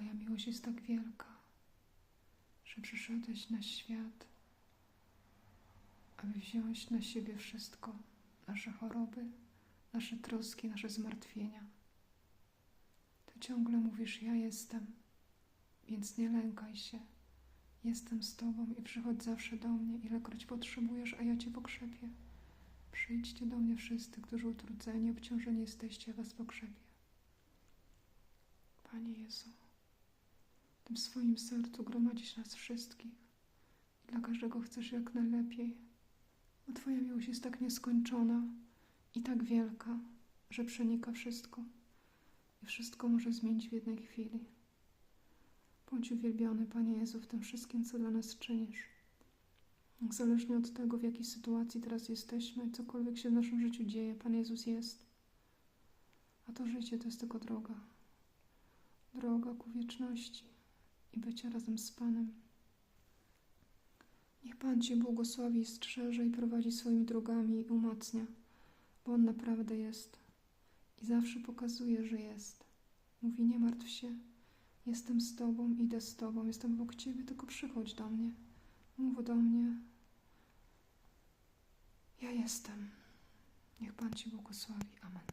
Twoja miłość jest tak wielka, że przyszedłeś na świat, aby wziąć na siebie wszystko, nasze choroby, nasze troski, nasze zmartwienia. Ty ciągle mówisz: Ja jestem, więc nie lękaj się. Jestem z Tobą i przychodź zawsze do mnie, ilekroć potrzebujesz, a ja Cię pokrzepię. Przyjdźcie do mnie wszyscy, którzy utrudzeni, obciążeni jesteście, ja Was pokrzepię. Panie Jezu, tym swoim sercu gromadzisz nas wszystkich dla każdego chcesz jak najlepiej, bo Twoja miłość jest tak nieskończona i tak wielka, że przenika wszystko i wszystko może zmienić w jednej chwili. Bądź uwielbiony, Panie Jezu, w tym wszystkim, co dla nas czynisz. Zależnie od tego, w jakiej sytuacji teraz jesteśmy, cokolwiek się w naszym życiu dzieje, Pan Jezus jest. A to życie to jest tylko droga. Droga ku wieczności i bycia razem z Panem. Niech Pan Cię błogosławi, strzeże i prowadzi swoimi drogami i umacnia, bo On naprawdę jest i zawsze pokazuje, że jest. Mówi, nie martw się, jestem z Tobą, idę z Tobą, jestem obok Ciebie, tylko przychodź do mnie. Mów do mnie. Ja jestem. Niech Pan Ci błogosławi. Amen.